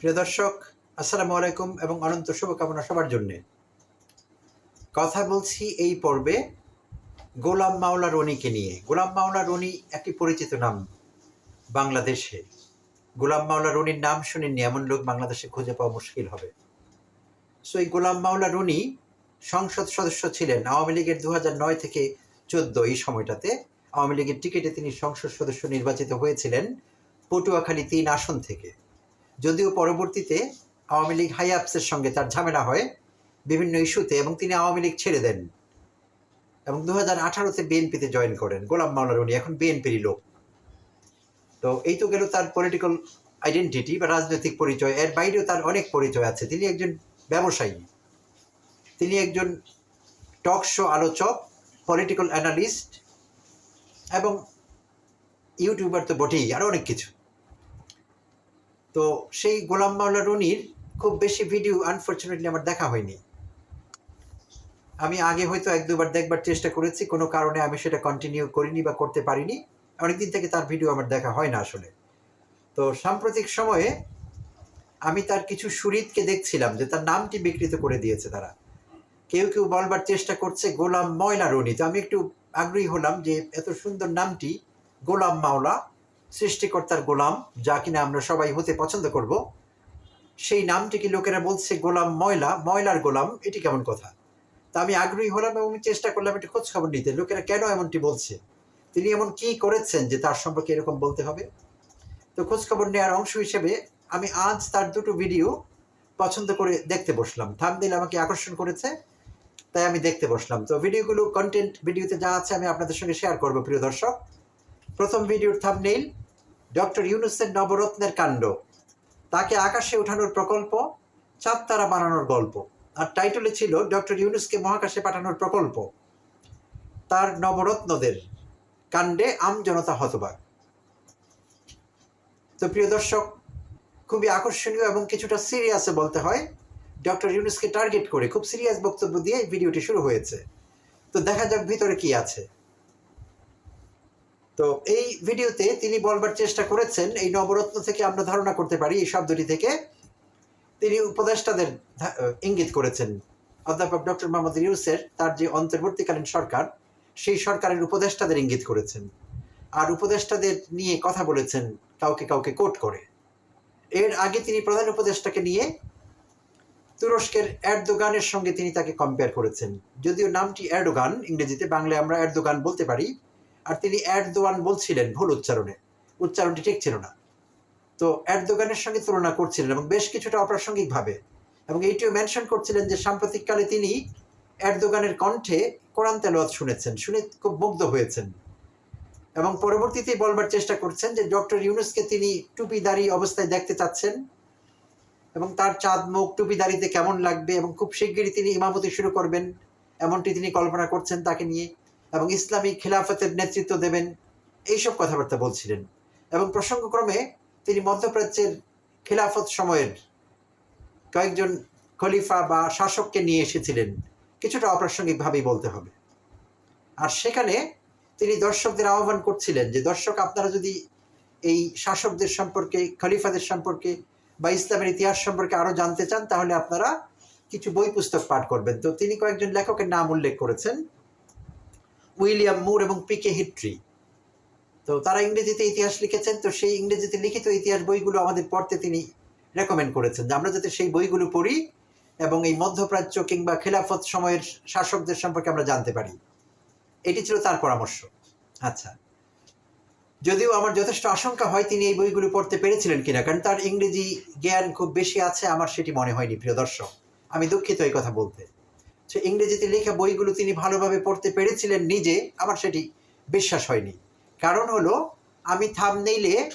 প্রিয় দর্শক, আসসালামু আলাইকুম এবং অনন্ত শুভকামনা সবার জন্যে। কথা বলছি এই পর্বে গোলাম মাওলা রনিকে নিয়ে। গোলাম মাওলা রনি একটি পরিচিত নাম বাংলাদেশে। গোলাম মাওলা রনির নাম শুনেননি, এমন লোক বাংলাদেশে খুঁজে পাওয়া মুশকিল হবে। সো এই গোলাম মাওলা রনি সংসদ সদস্য ছিলেন আওয়ামী লীগের দু নয় থেকে চোদ্দ এই সময়টাতে। আওয়ামী লীগের টিকিটে তিনি সংসদ সদস্য নির্বাচিত হয়েছিলেন পটুয়াখালী তিন আসন থেকে। যদিও পরবর্তীতে আওয়ামী লীগ হাই আপসের সঙ্গে তার ঝামেলা হয়, বিভিন্ন ইস্যুতে, এবং তিনি আওয়ামী লীগ ছেড়ে দেন। এবং দু হাজার আঠারোতে বিএনপিতে জয়েন করেন, গোলাম মাওলা উনি, এখন বিএনপির লোক। তো এই তো গেল তার পলিটিক্যাল আইডেন্টিটি বা রাজনৈতিক পরিচয়। এর বাইরেও তার অনেক পরিচয় আছে। তিনি একজন ব্যবসায়ী। তিনি একজন টক শো আলোচক পলিটিক্যাল অ্যানালিস্ট এবং ইউটিউবার তো বটেই আরও অনেক কিছু। তো সেই গোলাম মাওলা রনির খুব বেশি ভিডিও আনফর্চুনেটলি আমার দেখা হয়নি। আমি আগে হয়তো এক দুবার দেখবার চেষ্টা করেছি, কোনো কারণে আমি সেটা কন্টিনিউ করিনি বা করতে পারিনি। অনেকদিন থেকে তার ভিডিও আমার দেখা হয় না আসলে। তো সাম্প্রতিক সময়ে আমি তার কিছু সুরিতকে দেখছিলাম যে তার নামটি বিকৃত করে দিয়েছে তারা। কেউ কেউ বলবার চেষ্টা করছে গোলাম ময়লা রনি। তো আমি একটু আগ্রহী হলাম যে এত সুন্দর নামটি গোলাম মাওলা সৃষ্টিকর্তার গোলাম, যা কিনা আমরা সবাই হতে পছন্দ করব, সেই নামটিকে লোকেরা বলছে গোলাম ময়লা? ময়লার গোলাম, এটি কেমন কথা? তা আমি আগ্রহী হলাম এবং চেষ্টা করলাম একটু খোঁজ খবর নিতে। লোকেরা কেন এমনটি বলছে? তিনি এমন কি করেছেন যে তার সম্পর্কে এরকম বলতে হবে? তো খোঁজ খবর নেওয়ার অংশ হিসেবে আমি আজ তার দুটো ভিডিও পছন্দ করে দেখতে বসলাম। থামদিল আমাকে আকর্ষণ করেছে, তাই আমি দেখতে বসলাম। তো ভিডিওগুলো কন্টেন্ট ভিডিওতে যা আছে আমি আপনাদের সঙ্গে শেয়ার করব, প্রিয় দর্শক। প্রথম ভিডিওর থামনেইল, ডক্টর ইউনুসের নবরত্নের কাণ্ড। তাকে আকাশে ওঠানোর প্রকল্প চাঁদ তারা বানানোর গল্প। আর টাইটেলে ছিল ডক্টর ইউনুসকে মহাকাশে পাঠানোর প্রকল্প। তার নবরত্নদের কাণ্ডে আমজনতা হতবাক। তো প্রিয় দর্শক, খুবই আকর্ষণীয় এবং কিছুটা সিরিয়াসে বলতে হয়, ডক্টর ইউনুসকে টার্গেট করে খুব সিরিয়াস বক্তব্য দিয়ে ভিডিওটি শুরু হয়েছে। তো দেখা যাক ভিতরে কি আছে। তো এই ভিডিওতে তিনি বলবার চেষ্টা করেছেন, এই নবরত্ন থেকে আমরা ধারণা করতে পারি, এই শব্দটি থেকে তিনি উপদেষ্টাদের ইঙ্গিত করেছেন। অধ্যাপক ডক্টর মোহাম্মদ ইউসের তার যে অন্তর্বর্তীকালীন সরকার, সেই সরকারের উপদেষ্টাদের ইঙ্গিত করেছেন। আর উপদেষ্টাদের নিয়ে কথা বলেছেন কাউকে কাউকে কোট করে। এর আগে তিনি প্রধান উপদেষ্টাকে নিয়ে তুরস্কের এরদোগানের সঙ্গে তিনি তাকে কম্পেয়ার করেছেন। যদিও নামটি এরদোগান, ইংরেজিতে বাংলায় আমরা এরদোগান বলতে পারি আর তিনি এরদোয়ান বলছিলেন ভুল উচ্চারণে। উচ্চারণটি ঠিক ছিল না। তো এরদোগানের সঙ্গে তুলনা করছিলেন এবং বেশ কিছুটা অপ্রাসঙ্গিকভাবে এবং এইটিও মেনশন করছিলেন যে সাম্প্রতিককালে তিনি এরদোগানের কণ্ঠে কোরআন তেলাওয়াত শুনেছেন, শুনে খুব মুগ্ধ হয়েছেন। এবং পরবর্তীতে বলবার চেষ্টা করছেন যে ডক্টর ইউনুসকে তিনি টুপিদারি অবস্থায় দেখতে চাচ্ছেন এবং তার চাঁদ মুখ টুপিদারিতে কেমন লাগবে এবং খুব শিগগিরই তিনি ইমামতি শুরু করবেন, এমনটি তিনি কল্পনা করছেন তাকে নিয়ে। এবং ইসলামী খিলাফতের নেতৃত্ব দেবেন, এইসব কথাবার্তা বলছিলেন। এবং প্রসঙ্গক্রমে তিনি মধ্যপ্রাচ্যের খিলাফত সময়ের কয়েকজন খলিফা বা শাসককে নিয়ে এসেছিলেন। কিছুটা অপ্রাসঙ্গিকভাবেই বলতে হবে। আর সেখানে তিনি দর্শকদের আহ্বান করছিলেন যে, দর্শক, আপনারা যদি এই শাসকদের সম্পর্কে, খলিফাদের সম্পর্কে বা ইসলামের ইতিহাস সম্পর্কে আরও জানতে চান, তাহলে আপনারা কিছু বই পুস্তক পাঠ করবেন। তো তিনি কয়েকজন লেখকের নাম উল্লেখ করেছেন। উইলিয়াম মুর এবং পিকে হিট্রি। তো তারা ইংরেজিতে ইতিহাস লিখেছেন, তো সেই ইংরেজিতে লিখিত ইতিহাস বইগুলো আমাদের পড়তে তিনি রেকমেন্ড করেছেন যে আমরা যাতে সেই বইগুলো পড়ি এবং এই মধ্যপ্রাচ্য কিংবা খেলাফত সময়ের শাসকদের সম্পর্কে আমরা জানতে পারি। এটি ছিল তার পরামর্শ। আচ্ছা। যদিও আমার যথেষ্ট আশঙ্কা হয় তিনি এই বইগুলো পড়তে পেরেছিলেন কিনা, কারণ তার ইংরেজি জ্ঞান খুব বেশি আছে, আমার সেটি মনে হয়নি, প্রিয় দর্শক। আমি দুঃখিত এই কথা বলতে। সে ইংরেজিতে লেখা বইগুলো তিনি ভালোভাবে পড়তে পেরেছিলেন নিজে, আমার সেটি বিশ্বাস হয়নি। কারণ হলো, আমি থামনেইলে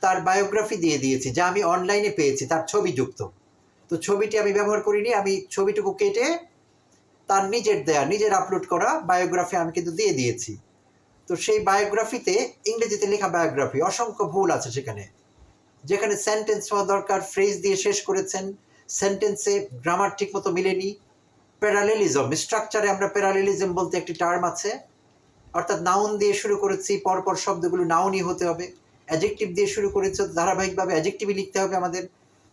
তার বায়োগ্রাফি দিয়ে দিয়েছি, যা আমি অনলাইনে পেয়েছি, তার ছবি যুক্ত। তো ছবিটি আমি ব্যবহার করিনি, আমি ছবিটুকু কেটে তার নিজের দেয়া, নিজের আপলোড করা বায়োগ্রাফি আমি কিন্তু দিয়ে দিয়েছি। তো সেই বায়োগ্রাফিতে ইংরেজিতে লেখা বায়োগ্রাফি অসংখ্য ভুল আছে সেখানে। যেখানে সেন্টেন্স হওয়া দরকার ফ্রেজ দিয়ে শেষ করেছেন সেন্টেন্সে গ্রামার ঠিক মতো মিলেনি প্যারালেলিজম স্ট্রাকচারে আমরা প্যারালেলিজম বলতে একটি টার্ম আছে। অর্থাৎ নাউন দিয়ে শুরু করেছি, পরপর শব্দগুলো নাউনই হতে হবে। অ্যাজেক্টিভ দিয়ে শুরু করেছে ধারাবাহিকভাবে অ্যাজেক্টিভই লিখতে হবে আমাদের।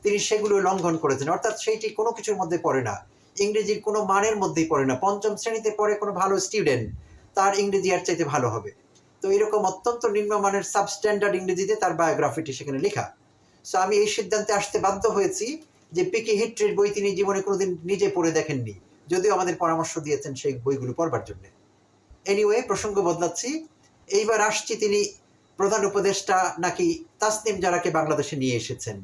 তিনি সেগুলো লঙ্ঘন করেছেন। অর্থাৎ সেইটি কোনো কিছুর মধ্যে পড়ে না। ইংরেজির কোনো মানের মধ্যেই পড়ে না। পঞ্চম শ্রেণীতে পড়ে কোনো ভালো স্টুডেন্ট তার ইংরেজি আর চাইতে ভালো হবে। তো এরকম অত্যন্ত নিম্নমানের সাবস্ট্যান্ডার্ড ইংরেজিতে তার বায়োগ্রাফিটি সেখানে লেখা। সো আমি এই সিদ্ধান্তে আসতে বাধ্য হয়েছি যে পিকে হিট্রির বই তিনি জীবনে কোনোদিন নিজে পড়ে দেখেননি। যদিও আমাদের পরামর্শ দিয়েছেন সেই বইগুলো পড়বার জন্য। এনিওয়ে প্রসঙ্গ বদলাচ্ছি। এইবার আসছি তিনি প্রধান উপদেষ্টা নাকি তাসনিম জারাকে বাংলাদেশে নিয়ে এসেছেন।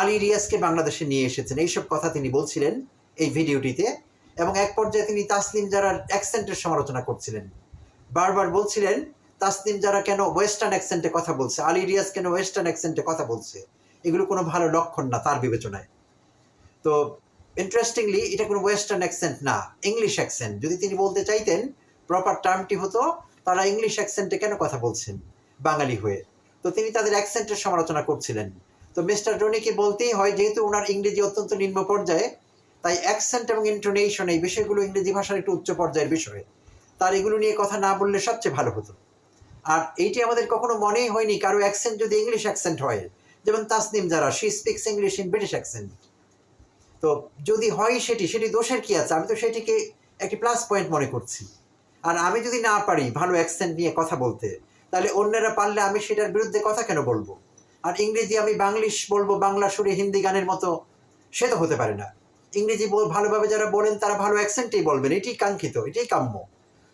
আলী রিয়াজকে বাংলাদেশে নিয়ে এসেছেন। এইসব কথা তিনি বলছিলেন এই ভিডিওটিতে এবং এক পর্যায়ে তিনি তাসনিম জারার অ্যাকসেন্টের সমালোচনা করছিলেন। বারবার বলছিলেন, তাসনিম যারা কেন ওয়েস্টার্ন অ্যাকসেন্টে কথা বলছে? আলী রিয়াজ কেন ওয়েস্টার্ন অ্যাকসেন্টে কথা বলছে? এগুলো কোনো ভালো লক্ষণ না তার বিবেচনায়। তো ইন্টারেস্টিংলি এটা কোনো ওয়েস্টার্ন অ্যাকসেন্ট না ইংলিশ অ্যাকসেন্ট যদি তিনি বলতে চাইতেন প্রপার টার্মটি হতো, তারা ইংলিশ অ্যাকসেন্টে কেন কথা বলছেন বাঙালি হয়ে? তো তিনি তাদের অ্যাকসেন্টের সমালোচনা করছিলেন। তো মিস্টার রনিকে বলতেই হয়, যেহেতু ওনার ইংরেজি অত্যন্ত নিম্ন পর্যায়ে, তাই অ্যাকসেন্ট এবং ইন্টোনেশন এই বিষয়গুলো ইংরেজি ভাষার একটু উচ্চ পর্যায়ের বিষয়। তার এগুলো নিয়ে কথা না বললে সবচেয়ে ভালো হতো। আর এইটি আমাদের কখনো মনেই হয়নি, কারও অ্যাকসেন্ট যদি ইংলিশ অ্যাকসেন্ট হয়, যেমন তাসনিম যারা she speaks English in British accent তো যদি হয় সেটি সেটি দোষের কি আছে? আমি তো সেটিকে একটি প্লাস পয়েন্ট মনে করছি। আর আমি যদি না পারি ভালো অ্যাকসেন্ট নিয়ে কথা বলতে, তাহলে অন্যরা পারলে আমি সেটার বিরুদ্ধে কথা কেন বলব? আর ইংরেজি আমি বাংলিশ বলব, বাংলা, সুরে, হিন্দি গানের মতো, সে তো হতে পারে না। ইংরেজি ভালোভাবে যারা বলেন, তারা ভালো অ্যাকসেন্টেই বলবেন। এটাই কাঙ্ক্ষিত এটাই কাম্য।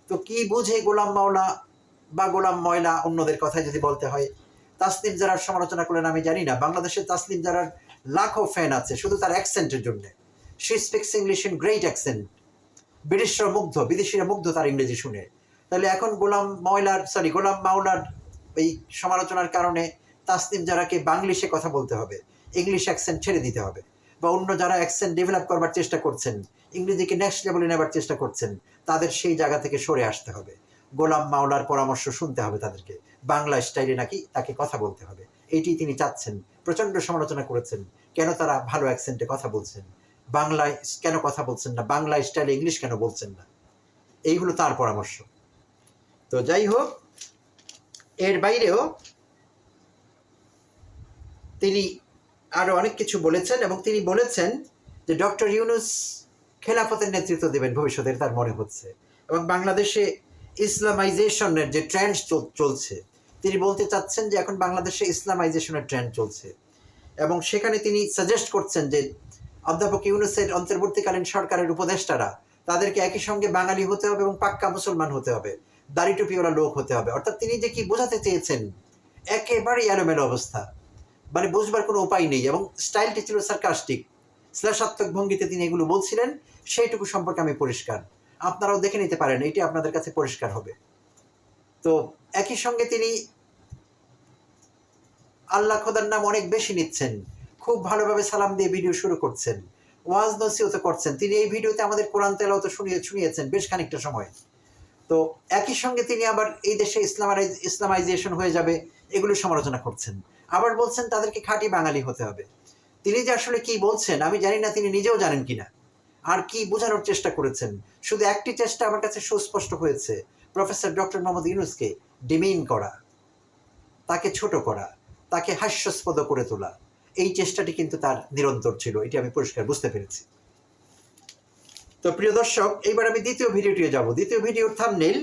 তো কি বুঝে গোলাম মাওলা বা গোলাম ময়লা অন্যদের কথায় যদি বলতে হয়? তাসলিম যারার সমালোচনা করলেন, আমি জানি না। বাংলাদেশের তাসলিম যারার লাখো ফ্যান আছে, শুধু তার অ্যাকসেন্টের জন্য। She speaks English in great accent ব্রিটিশরা মুগ্ধ, বিদেশিরা মুগ্ধ তার ইংরেজি শুনে। তাহলে এখন গোলাম ময়লার সরি গোলাম মাওলার এই সমালোচনার কারণে তাসলিম যারাকে বাংলিশে কথা বলতে হবে। ইংলিশ অ্যাকসেন্ট ছেড়ে দিতে হবে। বা অন্য যারা অ্যাকসেন্ট ডেভেলপ করবার চেষ্টা করছেন, ইংরেজিকে নেক্সট লেভেলে নেবার চেষ্টা করছেন, তাদের সেই জায়গা থেকে সরে আসতে হবে। গোলাম মাওলার পরামর্শ শুনতে হবে তাদেরকে। বাংলা স্টাইলে নাকি তাকে কথা বলতে হবে। এইটি তিনি চাচ্ছেন প্রচণ্ড সমালোচনা করেছেন। কেন তারা ভালো অ্যাকসেন্টে কথা বলছেন? বাংলায় কেন কথা বলছেন না? বাংলা স্টাইলে ইংলিশ কেন বলছেন না? এই হলো তার পরামর্শ। তো যাই হোক, এর বাইরেও তিনি আরও অনেক কিছু বলেছেন এবং তিনি বলেছেন যে ডক্টর ইউনুস খেলাফতের নেতৃত্ব দেবেন ভবিষ্যতে তার মনে হচ্ছে। এবং বাংলাদেশে ইসলামাইজেশনের যে ট্রেন্ড চলছে তিনি বলতে চাচ্ছেন যে এখন বাংলাদেশে ইসলামাইজেশনের ট্রেন্ড চলছে। এবং সেখানে তিনি সাজেস্ট করছেন যে অধ্যাপক ইউনুসের অন্তর্বর্তীকালীন সরকারের উপদেষ্টারা তাদেরকে একই সঙ্গে বাঙালি হতে হবে এবং পাক্কা মুসলমান হতে হবে দাড়ি টুপিওয়ালা লোক হতে হবে। অর্থাৎ তিনি যে কি বোঝাতে চেয়েছেন একেবারে এলোমেলো অবস্থা। মানে বুঝবার কোনো উপায় নেই এবং স্টাইলটি ছিল সার্কাস্টিক শ্লেষাত্মক ভঙ্গিতে তিনি এগুলো বলছিলেন, সেইটুকু সম্পর্কে আমি পরিষ্কার। আপনারাও দেখে নিতে পারেন, এটি আপনাদের কাছে পরিষ্কার হবে। তো একই সঙ্গে তিনি আল্লাহ খোদার নাম অনেক বেশি নিচ্ছেন। খুব ভালোভাবে সালাম দিয়ে ভিডিও শুরু করছেন। ওয়াজ নসিহত করছেন। তিনি এই ভিডিওতে আমাদের কোরআন তেলাও তো শুনিয়ে শুনিয়েছেন বেশ খানিকটা সময়। তো একই সঙ্গে তিনি আবার এই দেশে ইসলামাইজ ইসলামাইজেশন হয়ে যাবে এগুলো সমালোচনা করছেন। আবার বলছেন, তাদেরকে খাঁটি বাঙালি হতে হবে। তিনি যে আসলে কি বলছেন, আমি জানি না, তিনি নিজেও জানেন কিনা। আর কি বোঝানোর চেষ্টা করেছেন? শুধু একটি চেষ্টা আমার কাছে সুস্পষ্ট হয়েছে। প্রফেসর ডক্টর মোহাম্মদ ইউনুসকে ডিমিন করা, তাকে ছোট করা, তাকে হাস্যাস্পদ করে তোলা, এই চেষ্টাটি কিন্তু তার নিরন্তর ছিল, এটি আমি পরিষ্কার বুঝতে পেরেছি। তো প্রিয় দর্শক, এইবার আমি দ্বিতীয় ভিডিওটিও যাব। দ্বিতীয় ভিডিওর থামনেল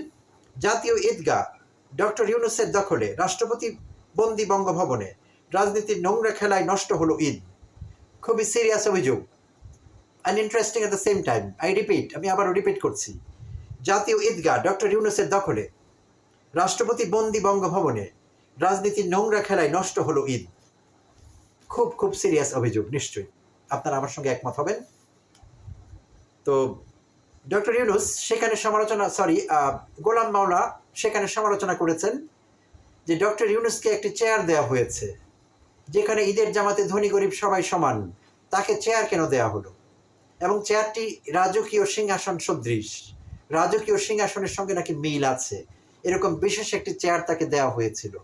জাতীয় ঈদগাহ, ডক্টর ইউনুসের দখলে, রাষ্ট্রপতি বন্দি বঙ্গভবনে, রাজনীতির নোংরা খেলায় নষ্ট হলো ঈদ। খুবই সিরিয়াস অভিযোগ। And interesting at the same time I repeat আমি আবারও রিপিট করছি। জাতীয় ঈদগাহ, ডক্টর ইউনুসের দখলে। রাষ্ট্রপতি বন্দি বঙ্গভবনে। রাজনীতির নোংরা খেলায় নষ্ট হলো ঈদ। খুব খুব সিরিয়াস অভিযোগ, নিশ্চয়ই। আপনারা আমার সঙ্গে একমত হবেন। তো, ডক্টর ইউনুস সেখানে সমালোচনা সরি গোলাম মাওলা সেখানে সমালোচনা করেছেন যে ডক্টর ইউনুসকে একটি চেয়ার দেওয়া হয়েছে। যেখানে ঈদের জামাতে ধনী গরিব সবাই সমান। তাকে চেয়ার কেন দেওয়া হলো? এবং চেয়ারটি রাজকীয় সিংহাসন সদৃশ। রাজকীয় সিংহাসনের সঙ্গে নাকি মিল আছে। এরকম বিশেষ একটি চেয়ার তাকে দেওয়া হয়েছিল।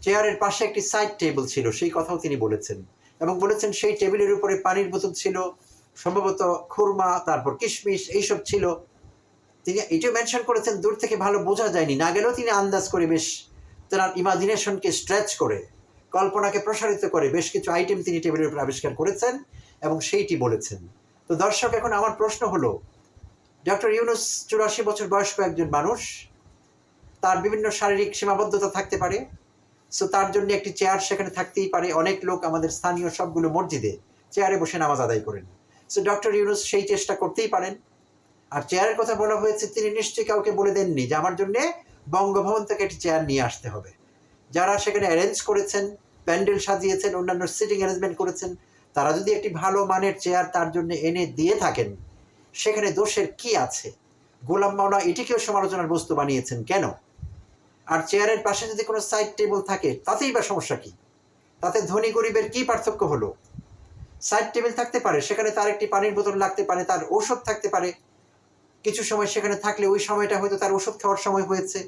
চেয়ারের পাশে একটি সাইড টেবিল ছিল, সেই কথাও তিনি বলেছেন। এবং বলেছেন সেই টেবিলের উপরে পানির বোতল ছিল, সম্ভবত খুরমা, তারপর কিশমিশ, এইসব ছিল। তিনি এটিও মেনশন করেছেন, দূর থেকে ভালো বোঝা যায়নি। না গেলেও তিনি আন্দাজ করে বেশ তার ইমাজিনেশনকে স্ট্রেচ করে, কল্পনাকে প্রসারিত করে বেশ কিছু আইটেম তিনি টেবিলের উপর আবিষ্কার করেছেন। এবং সেইটি বলেছেন। তো দর্শক, এখন আমার প্রশ্ন হলো, ডক্টর ইউনুস চুরাশি বছর বয়স্ক একজন মানুষ, তার বিভিন্ন শারীরিক সীমাবদ্ধতা থাকতে পারে, সো তার জন্য একটি চেয়ার সেখানে থাকতেই পারে। অনেক লোক আমাদের স্থানীয় সবগুলো মসজিদে চেয়ারে বসে নামাজ আদায় করেন। সো ডক্টর ইউনুস সেই চেষ্টা করতেই পারেন। আর চেয়ারের কথা বলা হয়েছে, তিনি নিশ্চয়ই কাউকে বলে দেননি যে আমার জন্যে বঙ্গভবন থেকে একটি চেয়ার নিয়ে আসতে হবে। যারা সেখানে অ্যারেঞ্জ করেছেন, প্যান্ডেল সাজিয়েছেন, অন্যান্য সিটিং অ্যারেঞ্জমেন্ট করেছেন তারা যদি একটি ভালো মানের চেয়ার তার জন্য এনে দিয়ে থাকেন, সেখানে দোষের কি আছে? গোলাম মাওলা এটিকেও সমালোচনার বস্তু বানিয়েছেন কেন? আর চেয়ারের পাশে যদি কোনো সাইড টেবিল থাকে, তাতেই বা সমস্যা কি? তাতে ধনী গরিবের কি পার্থক্য হলো? সাইড টেবিল থাকতে পারে, সেখানে তার একটি পানির বোতল লাগতে পারে, তার ঔষধ থাকতে পারে। কিছু সময় সেখানে থাকলে ওই সময়টা হয়তো তার ওষুধ খাওয়ার সময় হয়েছে।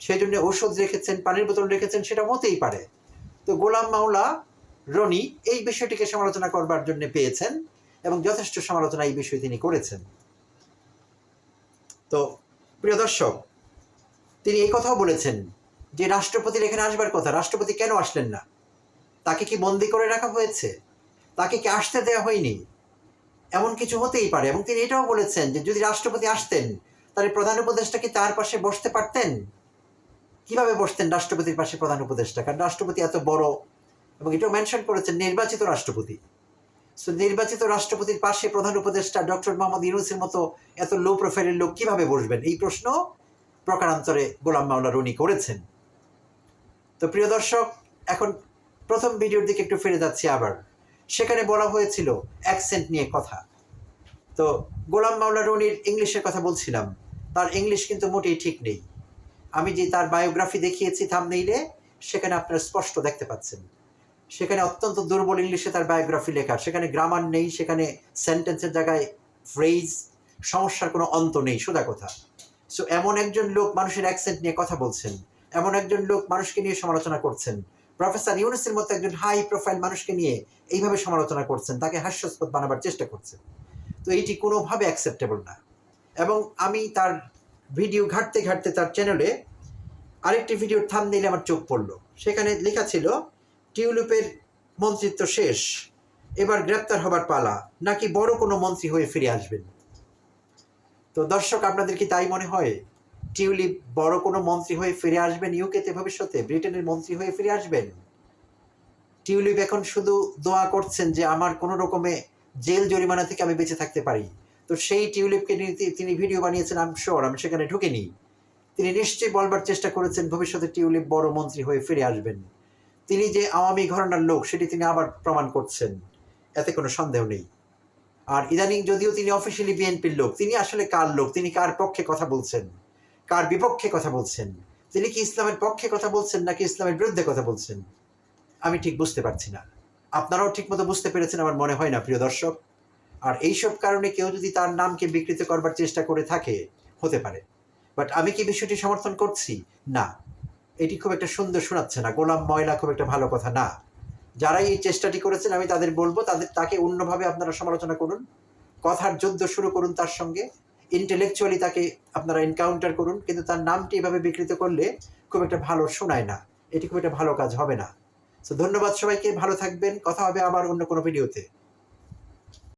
সেই জন্য ওষুধ রেখেছেন, পানির বোতল রেখেছেন, সেটা হতেই পারে। তো গোলাম মাওলা রনি এই বিষয়টিকে সমালোচনা করবার জন্য পেয়েছেন এবং যথেষ্ট সমালোচনা এই বিষয়ে তিনি করেছেন। তো, প্রিয় দর্শক, তিনি এই কথাও বলেছেন যে রাষ্ট্রপতির এখানে আসবার কথা, রাষ্ট্রপতি কেন আসলেন না? তাকে কি বন্দি করে রাখা হয়েছে? তাকে কি আসতে দেওয়া হয়নি? এমন কিছু হতেই পারে। এবং তিনি এটাও বলেছেন যে যদি রাষ্ট্রপতি আসতেন, তাহলে প্রধান উপদেষ্টা কি তার পাশে বসতে পারতেন? কীভাবে বসতেন রাষ্ট্রপতির পাশে প্রধান উপদেষ্টা? কারণ রাষ্ট্রপতি এত বড় এবং এটাও মেনশন করেছেন নির্বাচিত রাষ্ট্রপতি। সো নির্বাচিত রাষ্ট্রপতির পাশে প্রধান উপদেষ্টা ডক্টর মোহাম্মদ ইউনুসের মতো এত লো প্রোফাইলের লোক কীভাবে বসবেন? এই প্রশ্ন প্রকারান্তরে গোলাম মাওলা রনি করেছেন। তো প্রিয় দর্শক, এখন প্রথম ভিডিওর দিকে একটু ফিরে যাচ্ছি আবার। সেখানে বলা হয়েছিল অ্যাকসেন্ট নিয়ে কথা। তো গোলাম মাওলা রনির ইংলিশের কথা বলছিলাম। তার ইংলিশ কিন্তু মোটেই ঠিক নেই। আমি যে তার বায়োগ্রাফি দেখিয়েছি থামনেইলে সেখানে আপনারা স্পষ্ট দেখতে পাচ্ছেন। সেখানে অত্যন্ত দুর্বল ইংলিশে তার বায়োগ্রাফি লেখা। সেখানে গ্রামার নেই, সেখানে সেন্টেন্সের জায়গায় ফ্রেজ সমস্যার কোনো অন্ত নেই, সোজা কথা। সো এমন একজন লোক মানুষের অ্যাকসেন্ট নিয়ে কথা বলছেন, এমন একজন লোক মানুষকে নিয়ে সমালোচনা করছেন। প্রফেসর ইউনুসের মতো একজন হাই প্রোফাইল মানুষকে নিয়ে এইভাবে সমালোচনা করছেন, তাকে হাস্যাস্পদ বানাবার চেষ্টা করছেন। তো এইটি কোনোভাবে অ্যাকসেপ্টেবল না। এবং আমি তার ভিডিও ঘাটতে ঘাটতে তার চ্যানেলে আরেকটি ভিডিওর থাম দিলে আমার চোখ পড়ল। সেখানে লেখা ছিল টিউলিপের মন্ত্রিত্ব শেষ, এবার গ্রেপ্তার হবার পালা, নাকি বড় কোনো মন্ত্রী হয়ে ফিরে আসবেন? তো দর্শক, আপনাদের কি তাই মনে হয়? টিউলিপ বড় কোনো মন্ত্রী হয়ে ফিরে আসবেন ইউকেতে ভবিষ্যতে? ব্রিটেনের মন্ত্রী হয়ে ফিরে আসবেন? টিউলিপ এখন শুধু দোয়া করছেন যে আমার কোনো রকমে জেল জরিমানা থেকে আমি বেঁচে থাকতে পারি। তো সেই টিউলিপকে নিয়ে তিনি ভিডিও বানিয়েছেন আম শিওর আমি সেখানে ঢুকিনি। তিনি নিশ্চয়ই বলবার চেষ্টা করেছেন, ভবিষ্যতে টিউলিপ বড় মন্ত্রী হয়ে ফিরে আসবেন। তিনি যে আওয়ামী ঘরানার লোক, সেটি তিনি আবার প্রমাণ করছেন। এতে কোনো সন্দেহ নেই। আর ইদানিং যদিও তিনি অফিসিয়ালি বিএনপির লোক, তিনি আসলে কার লোক? তিনি কার পক্ষে কথা বলছেন? কার বিপক্ষে কথা বলছেন? তিনি কি ইসলামের পক্ষে কথা বলছেন নাকি ইসলামের বিরুদ্ধে কথা বলছেন? আমি ঠিক বুঝতে পারছি না। আপনারাও ঠিকমতো বুঝতে পেরেছেন আমার মনে হয় না, প্রিয় দর্শক। আর এইসব কারণে কেউ যদি তার নামকে বিকৃত করবার চেষ্টা করে থাকে, হতে পারে। বাট আমি কি বিষয়টি সমর্থন করছি? না। এটি খুব একটা সুন্দর শোনাচ্ছে না। গোলাম ময়লা খুব একটা ভালো কথা না। যারা এই চেষ্টাটি করেছেন, আমি তাদের বলব, তাদের, তাকে অন্যভাবে আপনারা সমালোচনা করুন। কথার যুদ্ধ শুরু করুন তার সঙ্গে। ইন্টেলেকচুয়ালি তাকে আপনারা এনকাউন্টার করুন, কিন্তু তার নামটি এভাবে বিকৃত করলে খুব একটা ভালো শোনায় না। এটি খুব একটা ভালো কাজ হবে না। তো ধন্যবাদ সবাইকে, ভালো থাকবেন। কথা হবে আবার অন্য কোনো ভিডিওতে